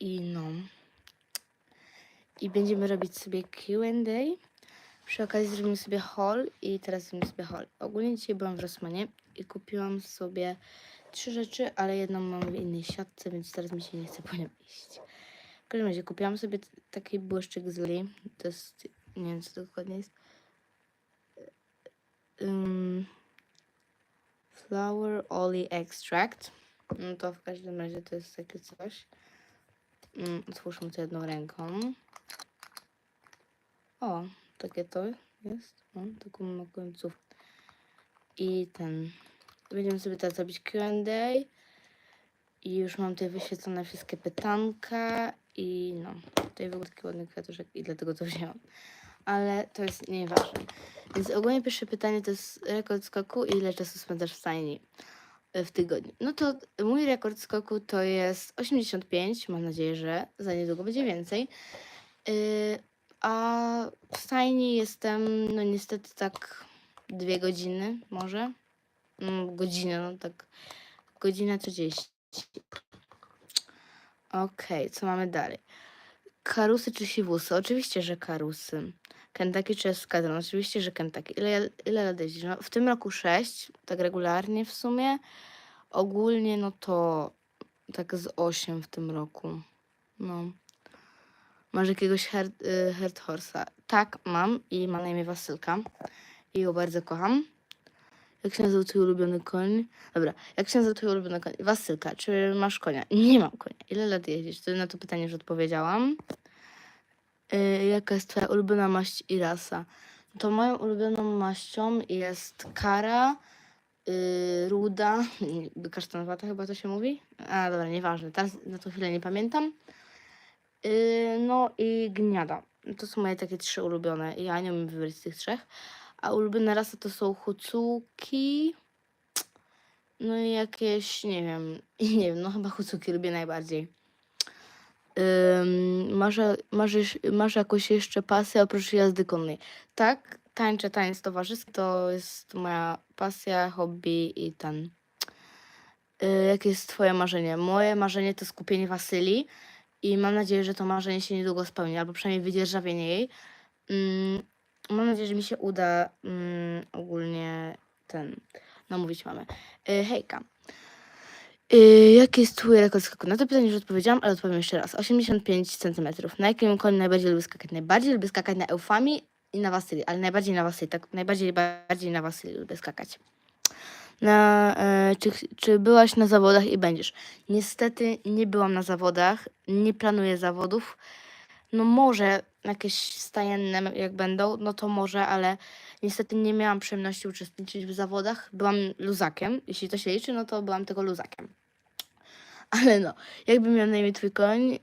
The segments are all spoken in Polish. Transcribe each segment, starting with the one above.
I no. I będziemy robić sobie Q&A. Przy okazji zrobimy sobie haul i teraz zrobimy sobie haul. Ogólnie dzisiaj byłam w Rossmanie i kupiłam sobie trzy rzeczy, ale jedną mam w innej siatce, więc teraz mi się nie chce po nią iść. W każdym razie kupiłam sobie taki błyszczyk z Lee. To jest, nie wiem co to dokładnie jest. Ym, flower Ollie Extract. No to w każdym razie to jest takie coś. Mm, Otwórzmy to jedną ręką. O, takie to jest. O, taką ma końców. I ten. Będziemy sobie teraz robić Q&A. I już mam tutaj wyświetlone wszystkie pytanka. I no, tutaj ogóle taki ładny kwiatuszek i dlatego to wzięłam. Ale to jest nieważne. Więc ogólnie pierwsze pytanie to jest rekord skoku i ile czasu spędzasz w stajni w tygodniu. No to mój rekord skoku to jest 85. Mam nadzieję, że za niedługo będzie więcej. Yy, a w stajni jestem, no niestety tak dwie godziny może. Mm, godzinę, no tak godzina 30. Okej, co mamy dalej? Karusy czy siwusy? Oczywiście, że karusy. Kentucky czy eskadron? Oczywiście, że Kentucky. Ile, ile lat jeździsz? No, w tym roku 6, tak regularnie w sumie. Ogólnie no to tak z 8 w tym roku. No. Masz jakiegoś herd, y, horsa? Tak, mam i ma na imię Wasylka. I go bardzo kocham. Jak się nazywa twój ulubiony koń? Dobra, jak się nazywa twój ulubiony koń? Wasylka, czy masz konia? Nie mam konia. Ile lat jeździsz? To na to pytanie już odpowiedziałam. Y, jaka jest twoja ulubiona maść i rasa? To moją ulubioną maścią jest kara, y, ruda, kasztanowata chyba to się mówi? A dobra, nieważne, teraz na tą chwilę nie pamiętam. Y, no i gniada. To są moje takie trzy ulubione. Ja nie umiem wybrać z tych trzech. A ulubione rasy to są hucuki. No i jakieś, nie wiem, nie wiem, no chyba hucuki lubię najbardziej. Masz, masz, masz jakąś jeszcze pasję oprócz jazdy konnej? Tak, tańczę taniec towarzyski, to jest moja pasja, hobby i ten. Y, jakie jest twoje marzenie? Moje marzenie to skupienie Wasylii i mam nadzieję, że to marzenie się niedługo spełni, albo przynajmniej wydzierżawienie jej. Mm, mam nadzieję, że mi się uda mm, ogólnie ten, namówić mamę. Y, hejka. Y, jaki jest twój rekord skoku? Na to pytanie już odpowiedziałam, ale odpowiem jeszcze raz. 85 cm. Na jakim koniu najbardziej lubię skakać? Najbardziej lubię skakać na Eufami i na Wasylii, ale najbardziej na Wasylii, tak najbardziej, bardziej na Wasylii lubię skakać. Na, e, czy, czy byłaś na zawodach i będziesz? Niestety nie byłam na zawodach, nie planuję zawodów. No może jakieś stajenne jak będą, no to może, ale niestety nie miałam przyjemności uczestniczyć w zawodach. Byłam luzakiem, jeśli to się liczy, no to byłam tego luzakiem. Ale no, jakby miał na imię twój koń,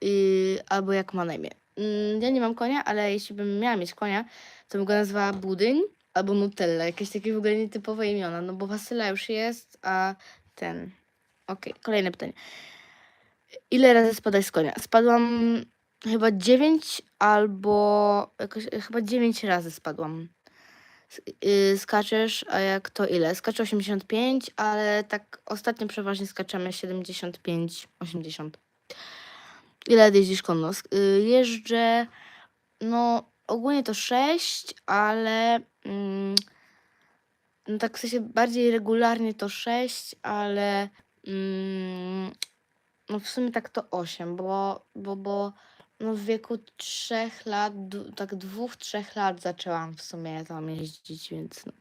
yy, albo jak ma na imię. Mm, ja nie mam konia, ale jeśli bym miała mieć konia, to bym go nazwała Budyń albo Nutella. Jakieś takie w ogóle nietypowe imiona, no bo Wasyla już jest, a ten... Okej, kolejne pytanie. Ile razy spadać z konia? Spadłam chyba 9 albo jakoś, chyba 9 razy spadłam. Yy, skaczesz, a jak to ile? Skaczę 85, ale tak ostatnio przeważnie skaczemy 75, 80. Ile jeździsz konno? Y, Jeżdżę, no ogólnie to 6, ale mm, no tak w sensie bardziej regularnie to 6, ale mm, no w sumie tak to 8, bo, bo, bo no w wieku 3 lat, tak 2-3 lat zaczęłam w sumie tam jeździć, więc no.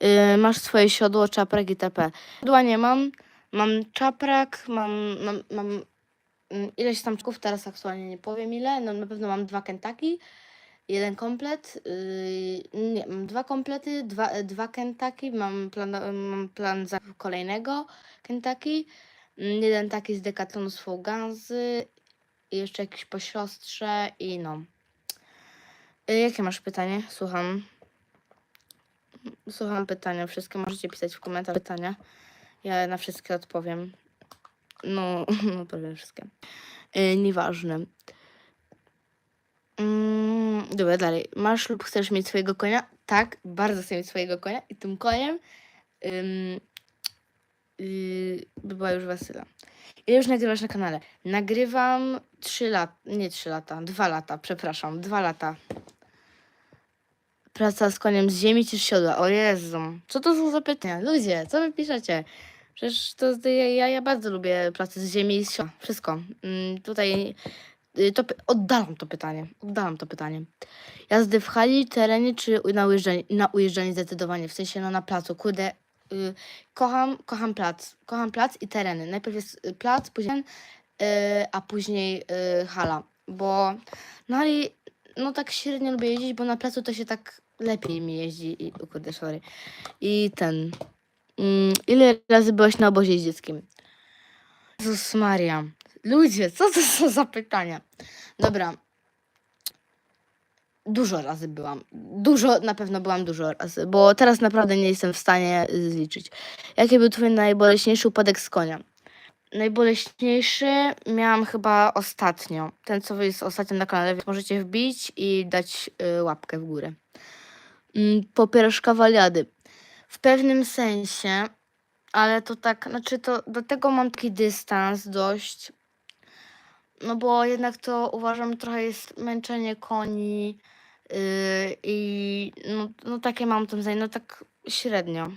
Yy, masz swoje siodło, czaprak itp. Siodła nie mam, mam czaprak, mam, mam, mam mm, ileś tam czków, teraz aktualnie nie powiem ile, no na pewno mam dwa Kentucky, jeden komplet, yy, nie, mam dwa komplety, dwa, dwa Kentucky, mam plan, mam plan za kolejnego Kentucky, mm, jeden taki z Decathlonu z i jeszcze jakiś po siostrze i no. Yy, jakie masz pytanie? Słucham. Słucham pytania, wszystkie możecie pisać w komentarzach pytania. Ja na wszystkie odpowiem. No, no prawie wszystkie. Yy, nieważne. Mm, dobra, dalej. Masz lub chcesz mieć swojego konia? Tak, bardzo chcę mieć swojego konia i tym koniem yy, by była już Wasyla. Ile już nagrywasz na kanale? Nagrywam 3 lata, nie 3 lata, 2 lata, przepraszam, 2 lata. Praca z koniem z ziemi czy z siodła? O Jezu, co to są za pytania? Ludzie, co wy piszecie? Przecież to, to ja, ja, bardzo lubię pracę z ziemi i z siodła. Wszystko. Mm, tutaj y, to, oddalam to pytanie. Oddalam to pytanie. Jazdy w hali, terenie czy na ujeżdżanie? Na ujeżdżanie zdecydowanie. W sensie no na placu. Kurde, y, kocham, kocham plac. Kocham plac i tereny. Najpierw jest y, plac, później y, a później y, hala. Bo na hali no tak średnio lubię jeździć, bo na placu to się tak lepiej mi jeździ. I, o kurde, sorry. I ten... Mm, ile razy byłaś na obozie jeździeckim? Jezus Maria. Ludzie, co to są za pytania? Dobra. Dużo razy byłam. Dużo, na pewno byłam dużo razy, bo teraz naprawdę nie jestem w stanie y, zliczyć. Jaki był twój najboleśniejszy upadek z konia? Najboleśniejszy miałam chyba ostatnio. Ten, co jest ostatnio na kanale, więc możecie wbić i dać y, łapkę w górę. Mm, Popierasz kawaliady. W pewnym sensie, ale to tak, znaczy to do tego mam taki dystans dość. No bo jednak to uważam trochę jest męczenie koni yy, i no, no takie mam tam zdanie, no tak średnio.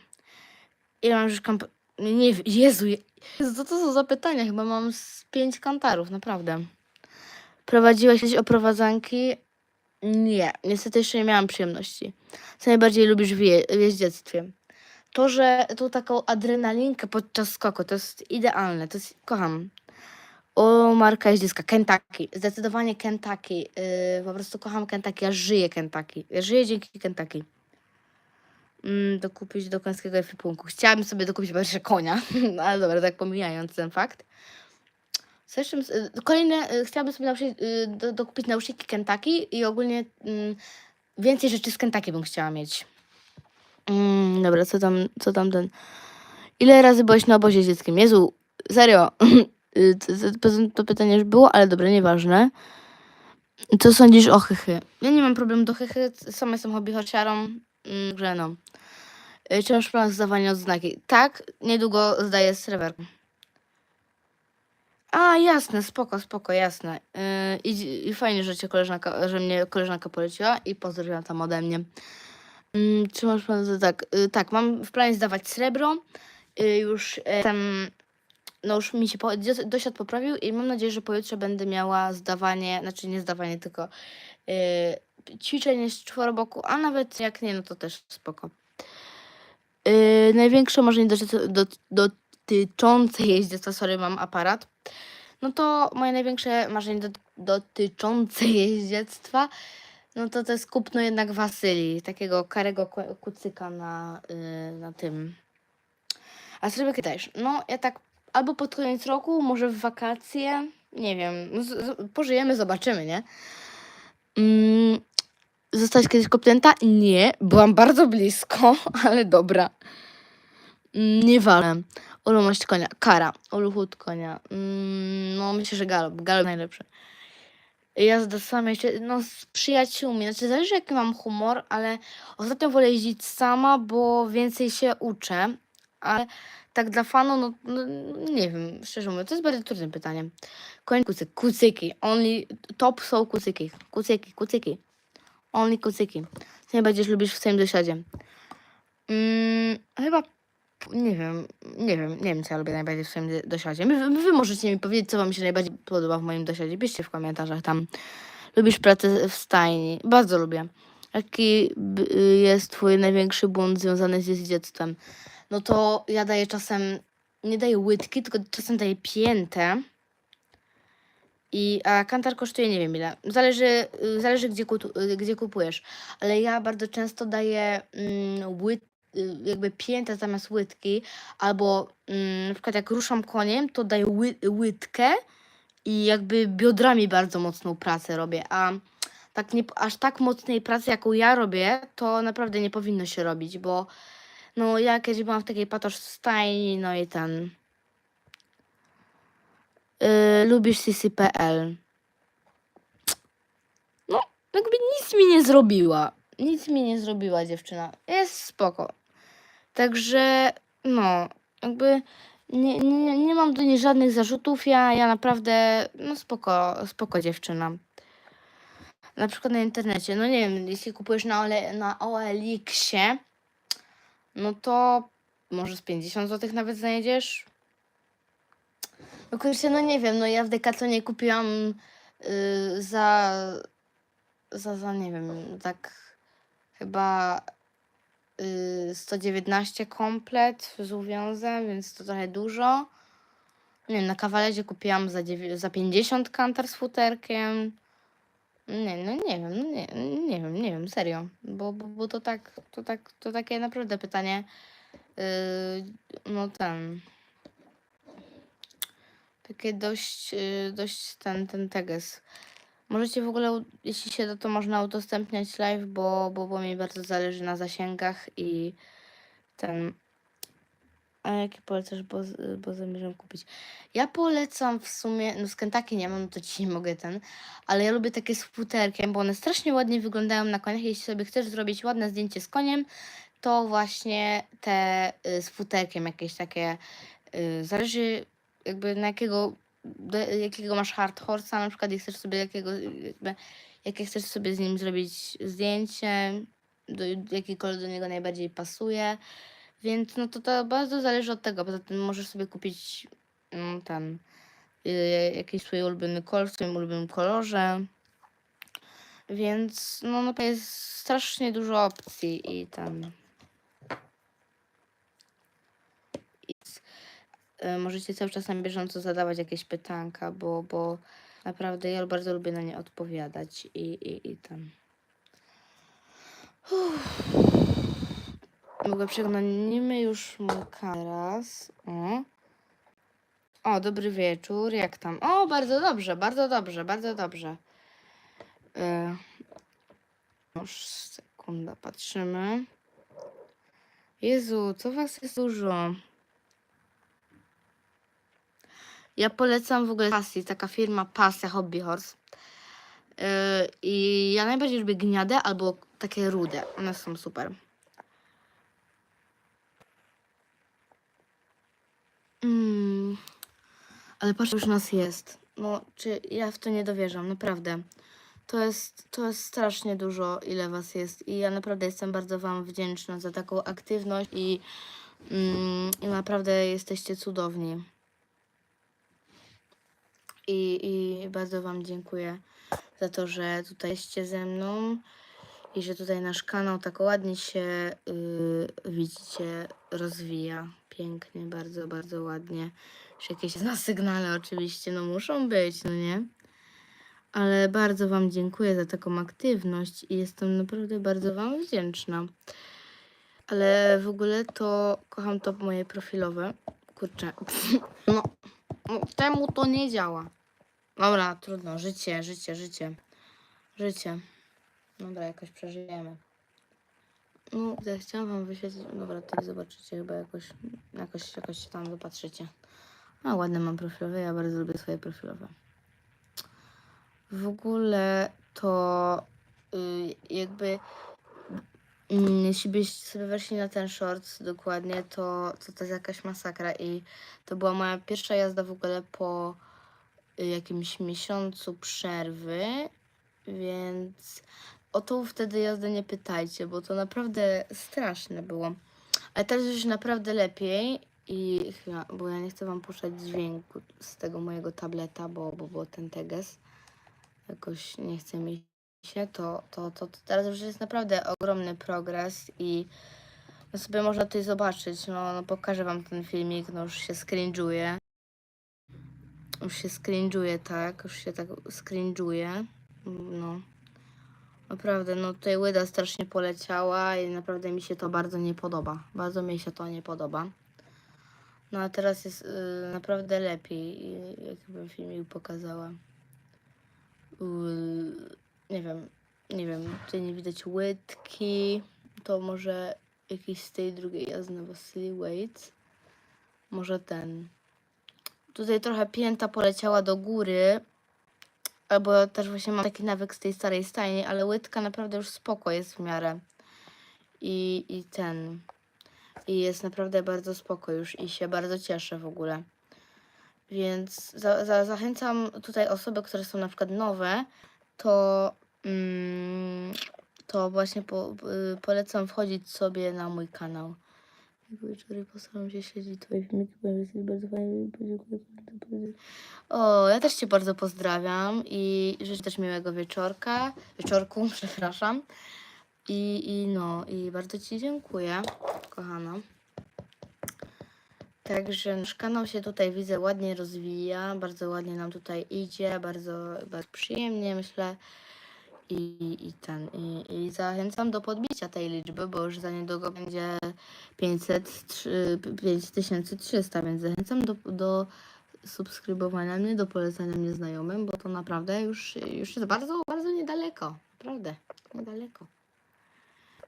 Ile mam już kamp... Nie Jezu, je- Jezu, co to są za pytania? Chyba mam z pięć kantarów, naprawdę. Prowadziłaś jakieś oprowadzanki? Nie, niestety jeszcze nie miałam przyjemności. Co najbardziej lubisz w, je- w jeździectwie? To, że tą taką adrenalinkę podczas skoku, to jest idealne, to jest, kocham. O, marka jeździecka, Kentucky, zdecydowanie Kentucky, yy, po prostu kocham Kentucky, ja żyję Kentucky, ja żyję dzięki Kentucky. Mm, dokupić do końskiego ekwipunku. Chciałabym sobie dokupić pierwsze konia, ale dobra, tak pomijając ten fakt. Co jeszcze? bym s- y, Kolejne, y, chciałabym sobie nauczyć, y, do, dokupić nauczycielki Kentucky i ogólnie mm, więcej rzeczy z Kentucky bym chciała mieć. Mm, dobra, co tam, co tam ten... Ile razy byłeś na obozie dzieckiem? Jezu, serio. Y, to- pytanie już było, ale dobra, nieważne. Co sądzisz o chychy? Ja nie mam problemu do chychy, sama jestem hobbyhorsiarą, mm, także no. Y, Czy masz plan zdawania odznaki? Tak, niedługo zdaję serwer. A, jasne, spoko, spoko, jasne. Yy, i, I fajnie, że cię koleżanka, że mnie koleżanka poleciła i pozdrowiła tam ode mnie. Mm, czy masz plan, tak, y, tak, mam w planie zdawać srebro. Y, już e, tam, no już mi się po, dosiad poprawił i mam nadzieję, że pojutrze będę miała zdawanie, znaczy nie zdawanie, tylko y, ćwiczenie z czworoboku, a nawet jak nie, no to też spoko. Yy, największe marzenie dotyczy- dot- dotyczące jeździectwa, sorry, mam aparat. No to moje największe marzenie dot- dotyczące jeździectwa, no to to jest kupno jednak Wasylii, takiego karego ku- kucyka na, yy, na tym. A srebrek też. No ja tak albo pod koniec roku, może w wakacje, nie wiem, z, z, pożyjemy, zobaczymy, nie? Mm, Zostać kiedyś kopnięta? Nie, byłam bardzo blisko, ale dobra. Mm, Nie walę. Olu maść konia. Kara. Olu chód konia. Mm, no myślę, że galop. Galop najlepszy. Jazda sama jeszcze, no z przyjaciółmi. Znaczy zależy jaki mam humor, ale ostatnio wolę jeździć sama, bo więcej się uczę. Ale tak dla fanu, no, no nie wiem, szczerze mówiąc, to jest bardzo trudne pytanie. Koń kucyk. Kucyki. Only top są kucyki. Kucyki, kucyki. Only kucyki. Co najbardziej lubisz w swoim dosiadzie? Mm, chyba nie wiem, nie wiem, nie wiem, co ja lubię najbardziej w swoim do- dosiadzie. Wy, wy możecie mi powiedzieć, co wam się najbardziej podoba w moim dosiadzie. Piszcie w komentarzach tam. Lubisz pracę w stajni? Bardzo lubię. Jaki y, jest twój największy błąd związany z dzieckiem? No to ja daję czasem, nie daję łydki, tylko czasem daję piętę. I, a kantar kosztuje nie wiem ile. Zależy, y, zależy gdzie, y, gdzie kupujesz. Ale ja bardzo często daję mm, łyt, y, jakby piętę zamiast łydki. Albo mm, na przykład jak ruszam koniem, to daję ły, łydkę i jakby biodrami bardzo mocną pracę robię. A tak nie, aż tak mocnej pracy, jaką ja robię, to naprawdę nie powinno się robić, bo no ja kiedyś byłam w takiej patosz stajni, no i ten... Yy, lubisz CC.pl. No, jakby nic mi nie zrobiła. Nic mi nie zrobiła dziewczyna. Jest spoko. Także, no, jakby Nie, nie, nie mam do niej żadnych zarzutów. Ja, ja naprawdę, no spoko, spoko dziewczyna. Na przykład na internecie, no nie wiem, jeśli kupujesz na, Ole, na OLX-ie, no to może z 50 zł nawet znajdziesz. No kurczę, no nie wiem, no ja w Decathlanie kupiłam y, za, za, za, nie wiem, tak chyba y, 119 komplet z uwiązem, więc to trochę dużo. Nie wiem, na kawaledzie kupiłam za, za 50 kantar z futerkiem. Nie, no nie wiem, no nie, nie wiem, nie wiem, serio. Bo, bo, bo to tak, to tak, to takie naprawdę pytanie. Yy, no ten. Takie dość, yy, dość ten, ten teges. Możecie w ogóle, jeśli się da, to można udostępniać live, bo, bo, bo mi bardzo zależy na zasięgach i ten. A jakie polecasz, bo, bo zamierzam kupić? Ja polecam w sumie, no z Kentucky nie mam, to ci nie mogę ten, ale ja lubię takie z futerkiem, bo one strasznie ładnie wyglądają na koniach. Jeśli sobie chcesz zrobić ładne zdjęcie z koniem, to właśnie te y, z futerkiem jakieś takie, y, zależy jakby na jakiego, do jakiego masz hard horse'a na przykład i chcesz sobie jakiego, jakby, jakie chcesz sobie z nim zrobić zdjęcie, do, jaki kolor do niego najbardziej pasuje. Więc no to, to bardzo zależy od tego. Poza tym możesz sobie kupić mm, ten y, jakiś swój ulubiony kolor w swoim ulubionym kolorze. Więc no, no to jest strasznie dużo opcji i tam. Y, możecie cały czas na bieżąco zadawać jakieś pytanka, bo, bo naprawdę ja bardzo lubię na nie odpowiadać i, i, i tam. Mogę przeglądnimy już mój teraz. O. o, dobry wieczór. Jak tam? O, bardzo dobrze, bardzo dobrze, bardzo dobrze. E, już sekunda, patrzymy. Jezu, co was jest dużo? Ja polecam w ogóle Pasji, taka firma Pasja Hobby Horse. Yy, I ja najbardziej lubię gniade albo takie rude. One są super. Mm, ale patrz, już nas jest. No, czy ja w to nie dowierzam, naprawdę. To jest, to jest strasznie dużo, ile was jest. I ja naprawdę jestem bardzo wam wdzięczna za taką aktywność i, mm, i naprawdę jesteście cudowni. I, I bardzo wam dziękuję za to, że tutaj jesteście ze mną i że tutaj nasz kanał tak ładnie się, yy, widzicie, rozwija. Pięknie, bardzo, bardzo ładnie. Już jakieś na sygnale oczywiście, no muszą być, no nie? Ale bardzo Wam dziękuję za taką aktywność i jestem naprawdę bardzo Wam wdzięczna. Ale w ogóle to kocham to moje profilowe. Kurczę, no, no temu to nie działa. Dobra, trudno, życie, życie, życie. Życie. Dobra, jakoś przeżyjemy. No, ja chciałam wam wyświetlić. Dobra, tak zobaczycie chyba jakoś, jakoś, jakoś się tam dopatrzycie. A ładne mam profilowe, ja bardzo lubię swoje profilowe. W ogóle to y, jakby mm, jeśli byście sobie weszli na ten short dokładnie, to, to to jest jakaś masakra i to była moja pierwsza jazda w ogóle po y, jakimś miesiącu przerwy, więc o tą wtedy jazdę nie pytajcie, bo to naprawdę straszne było. Ale teraz już naprawdę lepiej i chwila, bo ja nie chcę wam puszczać dźwięku z tego mojego tableta, bo, bo, bo ten teges jakoś nie chce mi się, to, to, to, to teraz już jest naprawdę ogromny progres i no sobie można tutaj zobaczyć, no, no pokażę wam ten filmik, no już się scringe'uje. Już się scringe'uje, tak, już się tak scringe'uje, no. Naprawdę, no tutaj łyda strasznie poleciała i naprawdę mi się to bardzo nie podoba. Bardzo mi się to nie podoba. No a teraz jest y, naprawdę lepiej, jakbym filmik pokazała. Y, nie wiem, nie wiem, tutaj nie widać łydki. To może jakiś z tej drugiej jazdy Vasily Wait. Może ten. Tutaj trochę pięta poleciała do góry, albo też właśnie mam taki nawyk z tej starej stajni, ale łydka naprawdę już spoko jest w miarę. I, i ten. i jest naprawdę bardzo spoko już i się bardzo cieszę w ogóle. Więc za, za, zachęcam tutaj osoby, które są na przykład nowe, to, mm, to właśnie po, y, polecam wchodzić sobie na mój kanał. Wieczory postaram się śledzić Twoje filmiki, bo jesteś bardzo fajny. Dziękuję. O, ja też Cię bardzo pozdrawiam i życzę też miłego wieczorka, wieczorku, przepraszam. I, I no, i bardzo Ci dziękuję, kochana. Także nasz kanał się tutaj widzę ładnie rozwija, bardzo ładnie nam tutaj idzie, bardzo, bardzo przyjemnie myślę. I, i ten, i, i zachęcam do podbicia tej liczby, bo już za niedługo będzie 500, trzy- 5300, więc zachęcam do, do subskrybowania mnie, do polecania mnie znajomym, bo to naprawdę już, już jest bardzo, bardzo niedaleko. Naprawdę, niedaleko.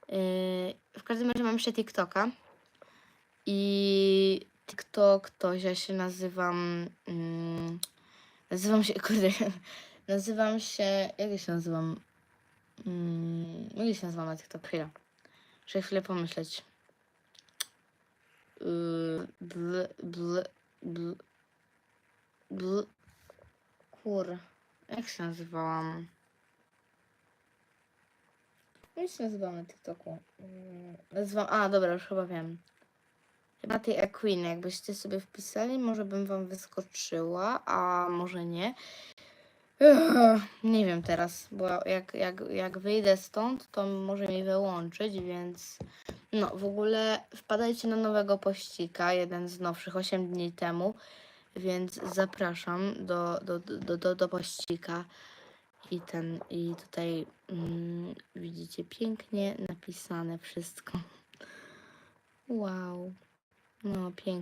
Yy, w każdym razie mam jeszcze TikToka. I TikTok to ja się nazywam. Mm, nazywam się. Kurde. Nazywam się. Jak ja się nazywam? Mm, jak ja się nazywam na TikTok? Chwila. Muszę chwilę pomyśleć. Yy, bl, bl, bl, bl. Kur. Jak się nazywałam? Jak się nazywałam na TikToku? Mm, Nazywam. A, dobra, już chyba wiem. Chyba tej Equine, jakbyście sobie wpisali, może bym wam wyskoczyła, a może nie. Nie wiem teraz, bo jak, jak, jak wyjdę stąd, to może mi wyłączyć, więc no w ogóle wpadajcie na nowego pościga, jeden z nowszych, 8 dni temu, więc zapraszam do, do, do, do, do pościga i ten, i tutaj mm, widzicie pięknie napisane wszystko. Wow. No, pięknie.